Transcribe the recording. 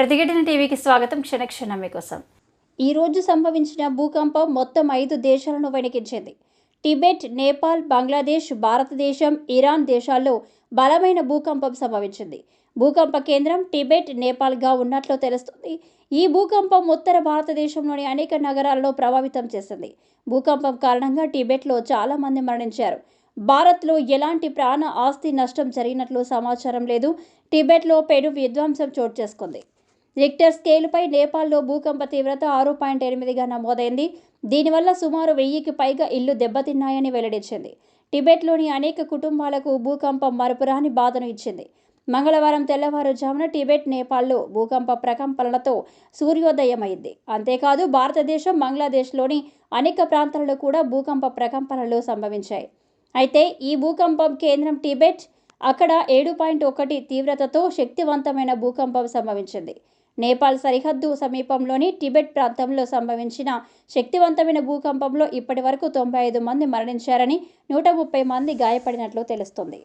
ప్రతిఘటన టీవీకి స్వాగతం. క్షణక్షణం మీకోసం. ఈ రోజు సంభవించిన భూకంపం మొత్తం ఐదు దేశాలను వణికించింది టిబెట్ నేపాల్ బంగ్లాదేశ్ భారతదేశం ఇరాన్ దేశాల్లో బలమైన భూకంపం సంభవించింది. భూకంప కేంద్రం టిబెట్ నేపాల్గా ఉన్నట్లు తెలుస్తుంది. ఈ భూకంపం ఉత్తర భారతదేశంలోని అనేక నగరాలను ప్రభావితం చేసింది. భూకంపం కారణంగా టిబెట్లో చాలామంది మరణించారు. భారత్లో ఎలాంటి ప్రాణ ఆస్తి నష్టం జరిగినట్లు సమాచారం లేదు. టిబెట్లో పెను విధ్వంసం చోటు చేసుకుంది. రిక్టర్ స్కేలుపై నేపాల్లో భూకంప తీవ్రత ఆరు పాయింట్ ఎనిమిదిగా నమోదైంది. దీనివల్ల సుమారు వెయ్యికి పైగా ఇల్లు దెబ్బతిన్నాయని వెల్లడించింది. టిబెట్లోని అనేక కుటుంబాలకు భూకంపం మరపురాని బాధను ఇచ్చింది. మంగళవారం తెల్లవారుజామున టిబెట్ నేపాల్లో భూకంప ప్రకంపనలతో సూర్యోదయమైంది. అంతేకాదు భారతదేశం బంగ్లాదేశ్లోని అనేక ప్రాంతాలలో కూడా భూకంప ప్రకంపనలు సంభవించాయి. అయితే ఈ భూకంపం కేంద్రం టిబెట్ అక్కడ ఏడు పాయింట్ ఒకటి తీవ్రతతో శక్తివంతమైన భూకంపం సంభవించింది. నేపాల్ సరిహద్దు సమీపంలోని టిబెట్ ప్రాంతంలో సంభవించిన శక్తివంతమైన భూకంపంలో ఇప్పటి వరకు తొంభై ఐదు మంది మరణించారని నూట ముప్పై మంది గాయపడినట్లు తెలుస్తుంది.